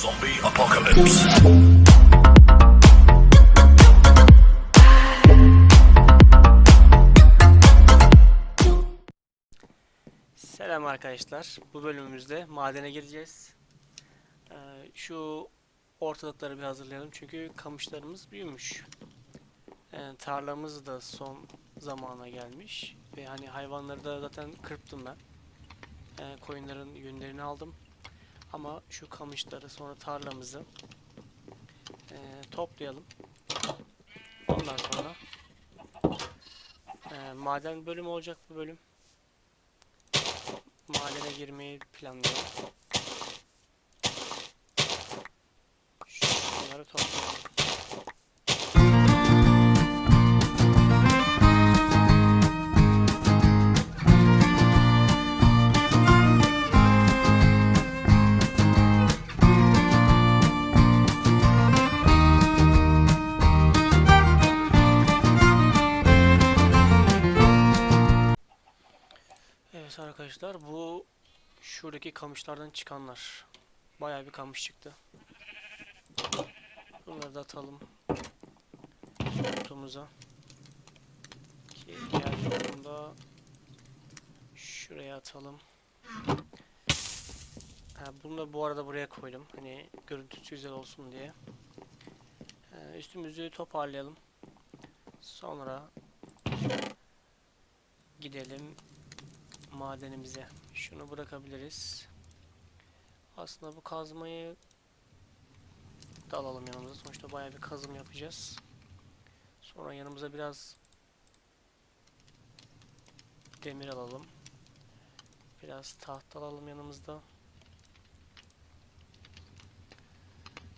Zombie apocalypse. Selam arkadaşlar. Bu bölümümüzde madene gireceğiz. Ee, şu ortalıkları bir hazırlayalım çünkü kamışlarımız büyümüş. Ee, tarlamız da son zamana gelmiş ve hani hayvanları da zaten kırptım ben. Ee, koyunların yünlerini aldım. Ama şu kamışları sonra tarlamızı e, toplayalım. Ondan sonra e, maden bölümü olacak bu bölüm madene girmeyi planlıyorum. Şunları toplayalım. Kamışlardan çıkanlar. Bayağı bir kamış çıktı. Bunları da atalım kutumuza. Ki şuraya atalım. Ha, bunu da bu arada buraya koydum. Hani görüntüsü güzel olsun diye. Ee, üstümüzü toparlayalım. Sonra gidelim madenimize. Şunu bırakabiliriz. Aslında bu kazmayı da alalım yanımıza. Sonuçta bayağı bir kazım yapacağız. Sonra yanımıza biraz demir alalım. Biraz tahta alalım yanımızda.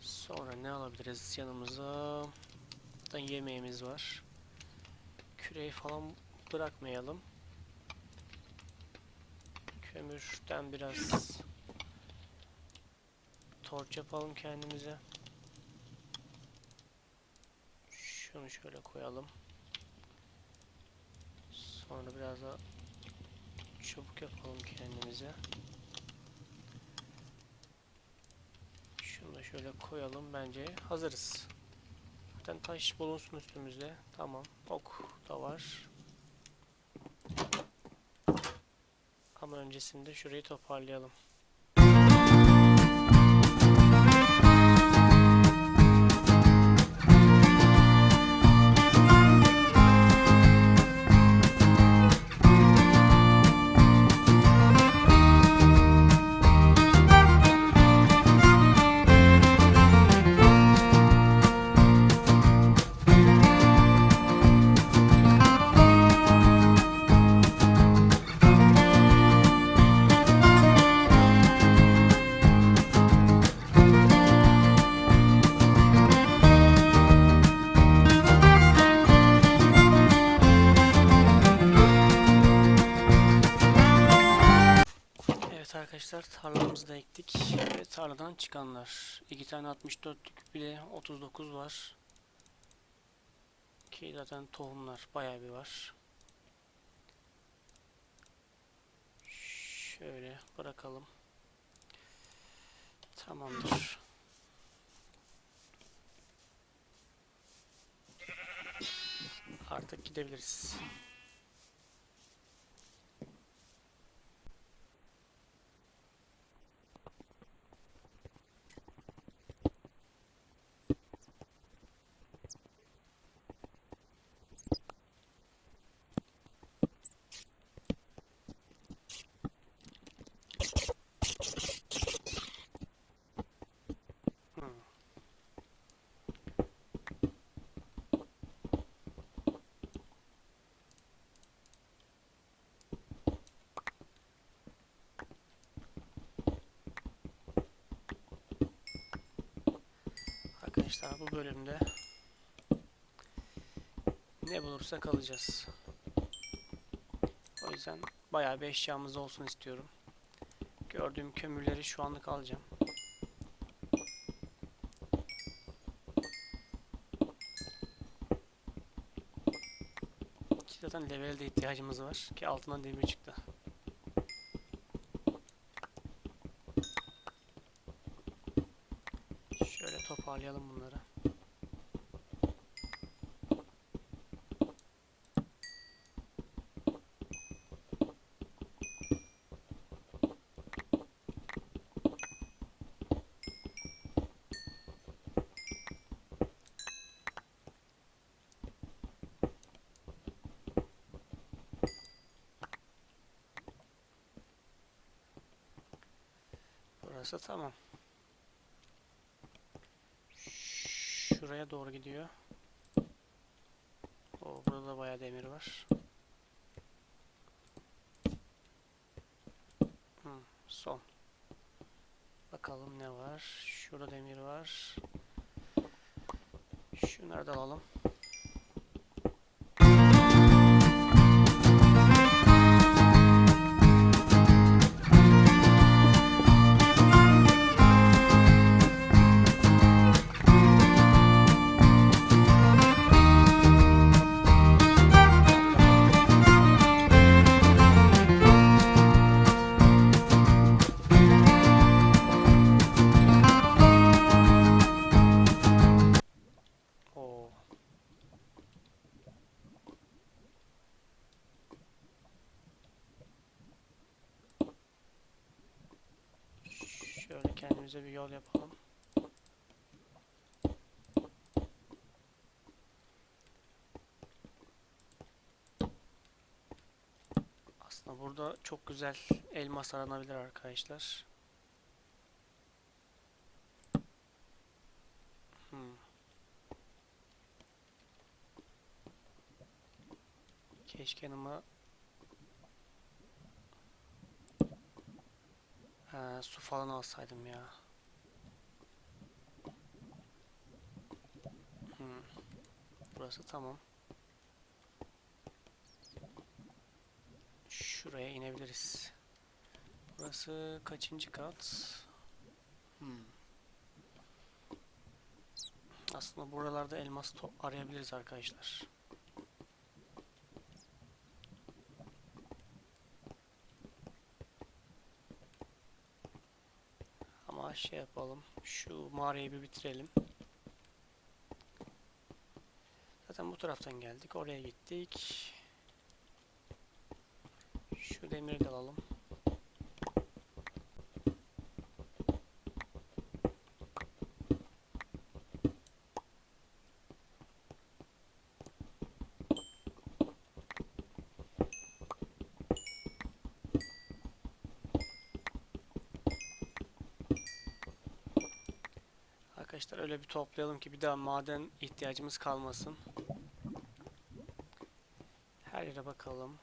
Sonra ne alabiliriz yanımıza? Da yemeğimiz var. Küreği falan bırakmayalım. Kömürden biraz torç yapalım kendimize. Şunu şöyle koyalım. Sonra biraz da çubuk yapalım kendimize. Şunu da şöyle koyalım bence hazırız. Zaten taş bulunsun üstümüzde. Tamam. Ok da var. Ama öncesinde şurayı toparlayalım. Çıkanlar. İki tane 64'lük bile 39 var. Ki zaten tohumlar bayağı bir var. Şöyle bırakalım. Tamamdır. Artık gidebiliriz. Hmm. Arkadaşlar bu bölümde ne bulursak alacağız. O yüzden bayağı bir eşyamız olsun istiyorum. Gördüğüm kömürleri şu anlık alacağım. Ki zaten levele de ihtiyacımız var ki altından demir çıktı. Toparlayalım bunları. Burası tamam. Şuraya doğru gidiyor. O burada da bayağı demir var. Hı, son. Bakalım ne var. Şurada demir var. Şunları da alalım. Yol yapalım. Aslında burada çok güzel elmas aranabilir arkadaşlar. Hmm. Keşke yanıma Ha, su falan alsaydım ya. Hmm. Burası tamam. Şuraya inebiliriz. Burası kaçıncı kat? Hmm. Aslında buralarda elmas arayabiliriz arkadaşlar. Ama şey yapalım. Şu mağarayı bir bitirelim. Zaten bu taraftan geldik. Oraya gittik. Şu demiri de alalım. Arkadaşlar öyle bir toplayalım ki bir daha maden ihtiyacımız kalmasın. Her yere bakalım.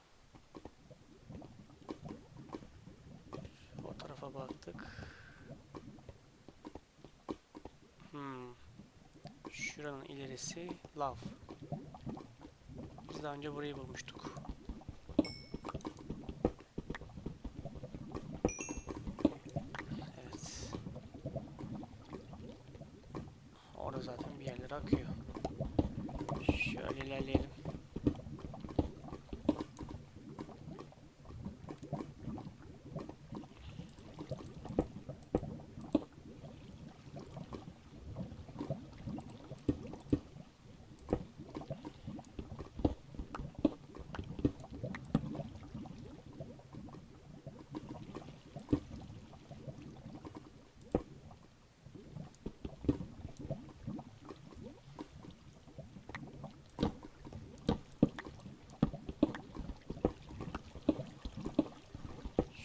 O tarafa baktık. Hmm. Şuranın ilerisi lav. Biz daha önce burayı bulmuştuk. Evet. Orada zaten bir yerlere akıyor. Şöyle ilerleyelim.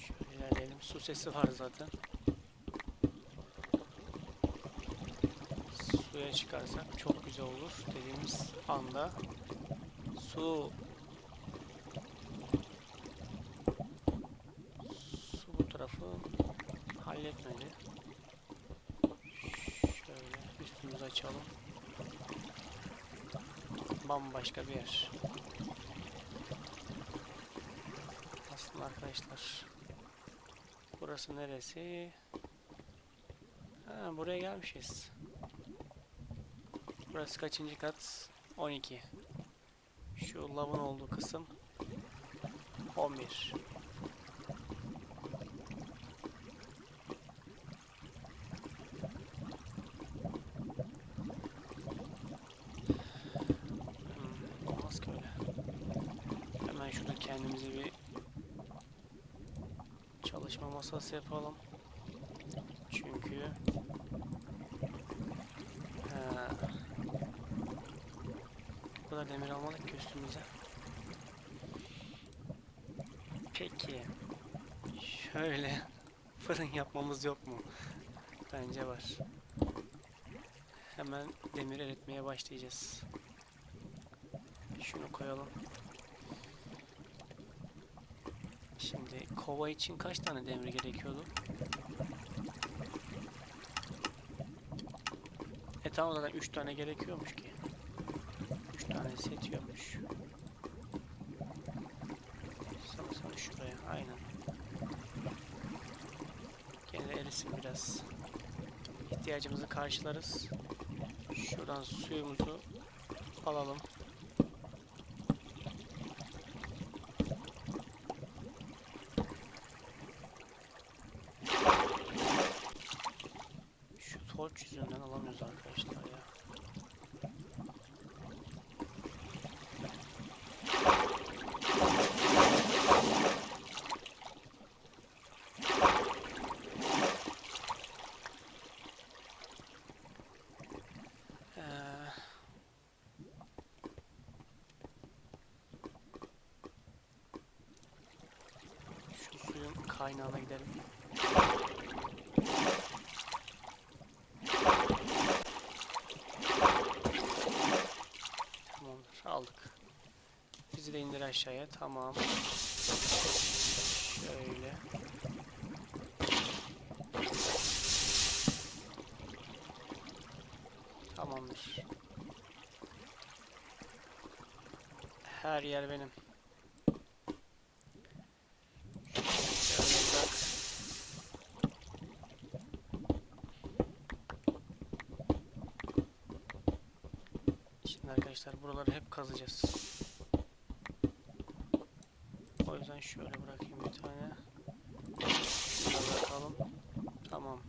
Şöyle ilerleyelim. Su sesi var zaten. Suya çıkarsak çok güzel olur dediğimiz anda su su bu tarafı halletmedi. Şöyle üstümüzü açalım. Bambaşka bir yer. Aslında arkadaşlar Burası neresi? Ha, buraya gelmişiz. Burası kaçıncı kat? 12. Şu lavın olduğu kısım 11. yapalım. Çünkü Ha. bu kadar demir almadık ki üstümüze. Peki. Şöyle fırın yapmamız yok mu? Bence var. Hemen demir eritmeye başlayacağız. Şunu koyalım. Şimdi kova için kaç tane demir gerekiyordu? E tamam zaten 3 tane gerekiyormuş ki. 3 tane set yokmuş. Sana şuraya aynen. Gene erisin biraz. İhtiyacımızı karşılarız. Şuradan suyumuzu alalım. Şu torç yüzünden alamıyoruz arkadaşlar ya. Ee, Şu suyun kaynağına gidelim. Tamamdır, aldık. Bizi de indir aşağıya. Tamam. Şöyle. Tamamdır. Her yer benim. Şöyle bırak. Şimdi arkadaşlar buraları hep kazacağız. O yüzden şöyle bırakayım bir tane. Bırakalım. Tamam.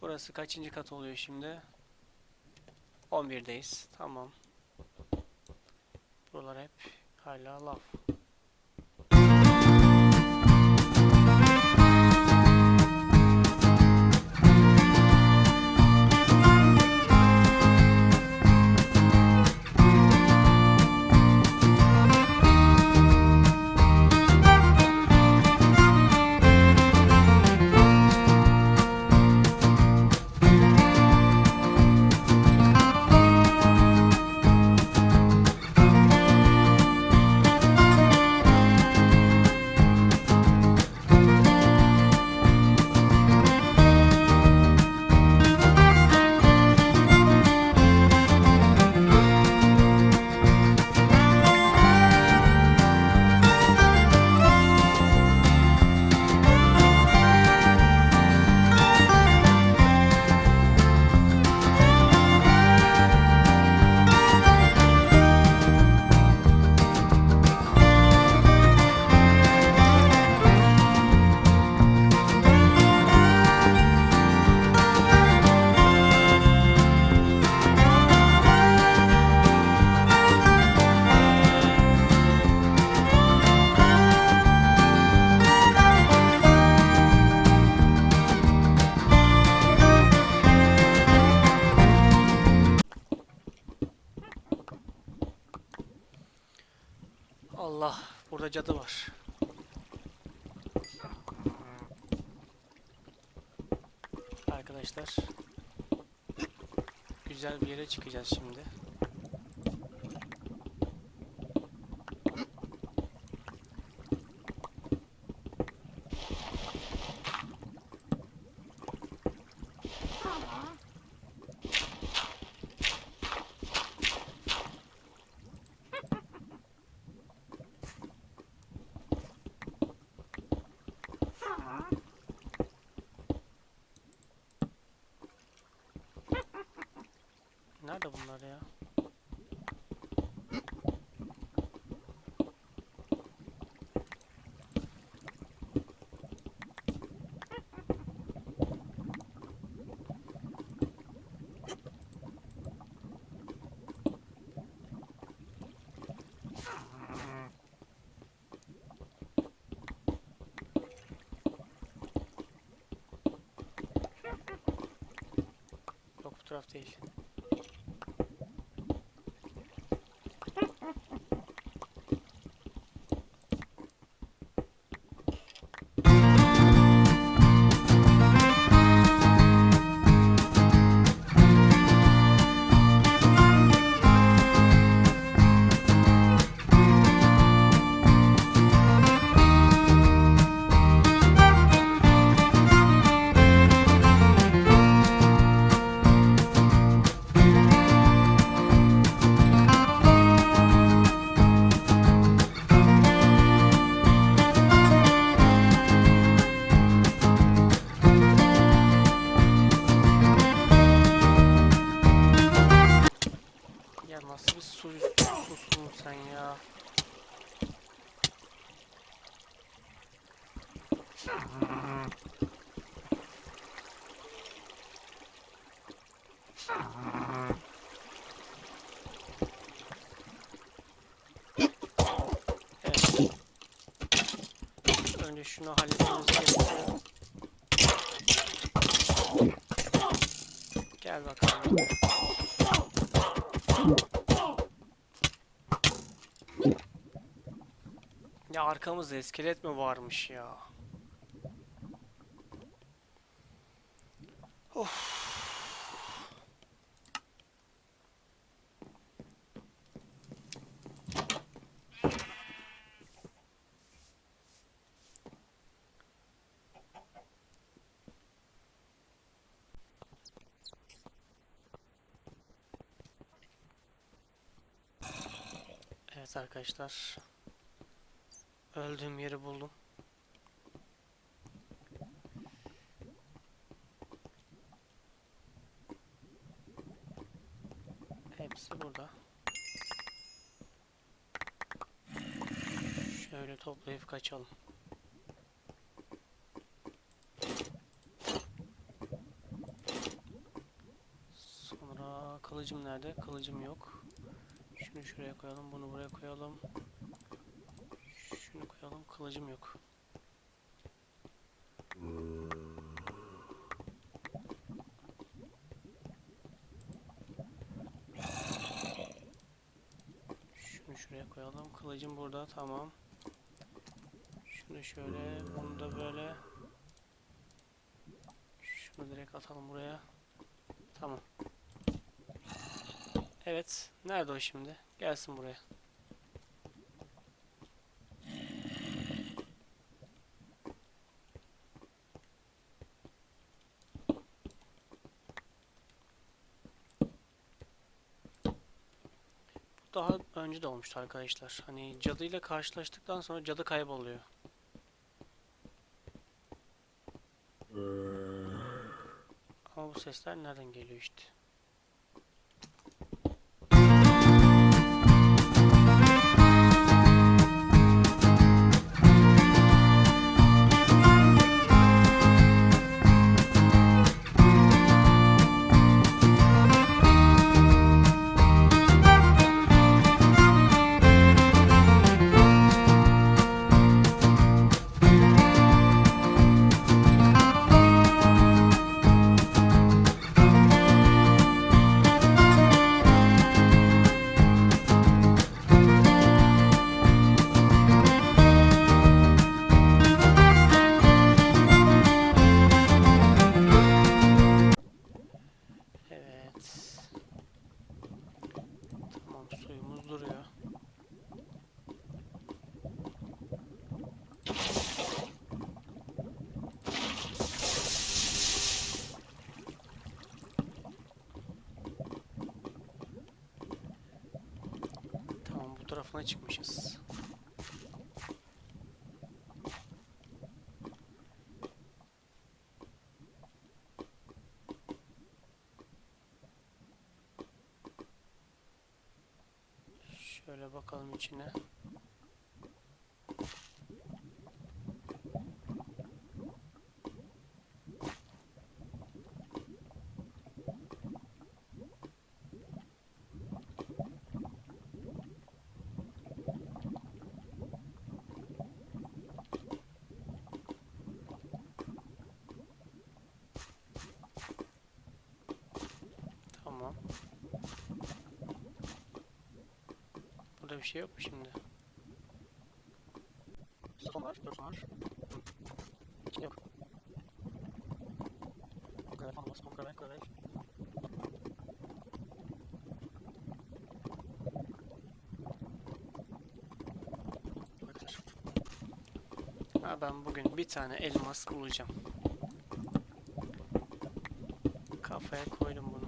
Burası kaçıncı kat oluyor şimdi? 11'deyiz. Tamam. Buralar hep hala lav. Cadı var. Arkadaşlar, güzel bir yere çıkacağız şimdi. Nerede bunlar ya? fotoğraf değil. Ha, ha, ha. Önce şunu halletmemiz gerekiyor. Gel bakalım. Ya arkamızda iskelet mi varmış ya? Evet arkadaşlar. Öldüğüm yeri buldum. Hepsi burada. Şöyle toplayıp kaçalım. Sonra kılıcım nerede? Kılıcım yok. Şunu şuraya koyalım, bunu buraya koyalım. Şunu koyalım, kılıcım yok. Şunu şuraya koyalım, kılıcım burada, tamam. Şunu şöyle, bunu da böyle. Şunu direkt atalım buraya. Tamam. Evet, nerede o şimdi? Gelsin buraya. daha önce de olmuştu arkadaşlar. Hani cadıyla karşılaştıktan sonra cadı kayboluyor. Ama bu sesler nereden geliyor işte. Tarafına çıkmışız. Şöyle bakalım içine. Bir şey yok mu şimdi? Son var, dört var. Yok. O kadar olmaz, o kadar, o kadar. Bu kadar. Ha ben bugün bir tane elmas bulacağım. Kafaya koydum bunu.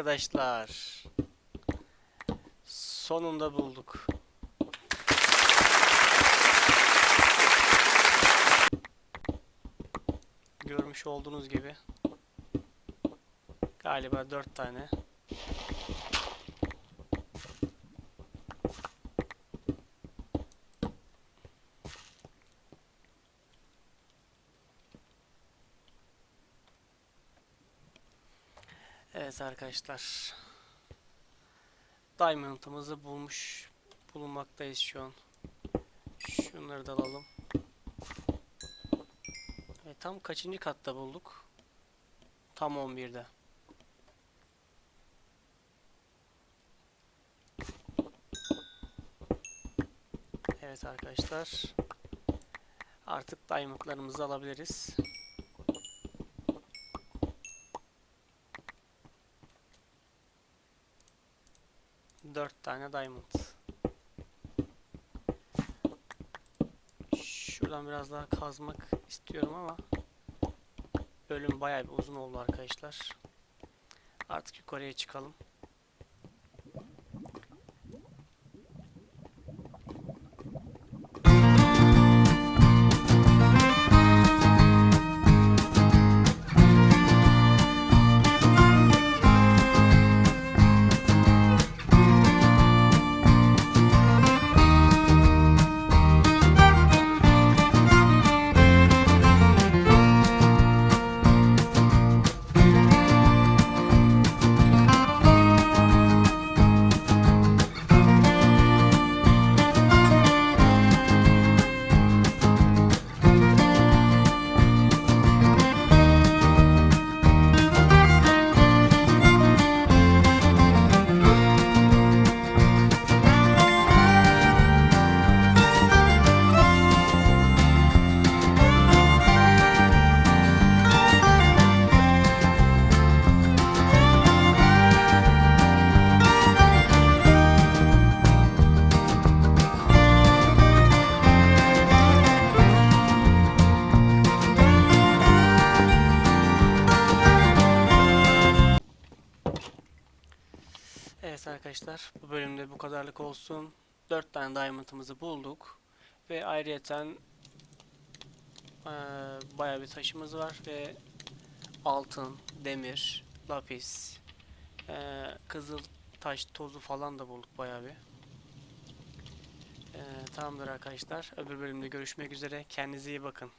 Arkadaşlar sonunda bulduk. Görmüş olduğunuz gibi galiba dört tane. Evet arkadaşlar. Diamond'ımızı bulmuş bulunmaktayız şu an. Şunları da alalım. Evet, tam kaçıncı katta bulduk? Tam 11'de. Evet arkadaşlar. Artık diamondlarımızı alabiliriz. Dört tane diamond. Şuradan biraz daha kazmak istiyorum ama bölüm bayağı bir uzun oldu arkadaşlar. Artık yukarıya çıkalım. Olsun. 4 tane diamond'ımızı bulduk. Ve ayrıyeten eee bayağı bir taşımız var ve altın, demir, lapis, eee, kızıl taş tozu falan da bulduk bayağı bir. Eee, tamamdır arkadaşlar. Öbür bölümde görüşmek üzere. Kendinize iyi bakın.